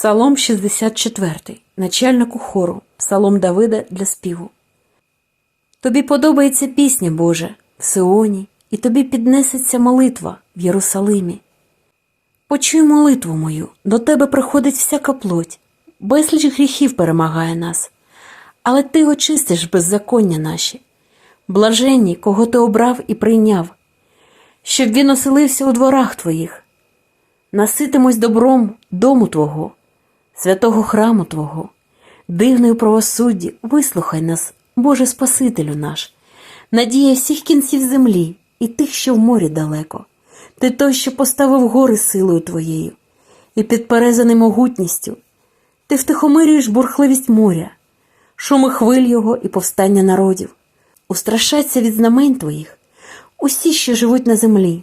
Псалом 64, начальнику хору, псалом Давида для співу. Тобі подобається пісня Божа в Сионі, і тобі піднесеться молитва в Єрусалимі. Почуй молитву мою, до тебе приходить всяка плоть, безліч гріхів перемагає нас, але ти очистиш беззаконня наші, блаженні, кого ти обрав і прийняв, щоб він оселився у дворах твоїх. Наситимось добром дому Твого, святого храму Твого, дивною правосудді, вислухай нас, Боже Спасителю наш, надія всіх кінців землі і тих, що в морі далеко. Ти той, що поставив гори силою Твоєю, і підперезаний могутністю. Ти втихомирюєш бурхливість моря, шуми хвиль його і повстання народів. Устрашаться від знамень Твоїх усі, що живуть на землі,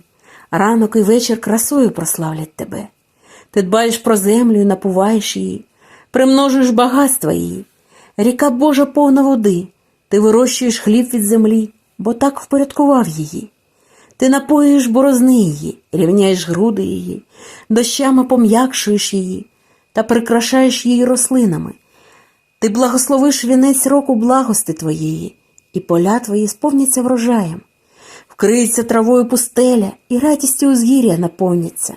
ранок і вечір красою прославлять тебе. Ти дбаєш про землю і напуваєш її, примножуєш багатства її. Ріка Божа повна води, ти вирощуєш хліб від землі, бо так впорядкував її. Ти напоюєш борозни її, рівняєш груди її, дощами пом'якшуєш її та прикрашаєш її рослинами. Ти благословиш вінець року благости твоєї, і поля твої сповняться врожаєм. Вкриється травою пустеля, і радістю узгір'я наповняться.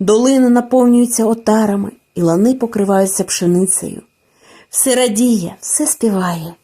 Долини наповнюються отарами, і лани покриваються пшеницею. Все радіє, все співає,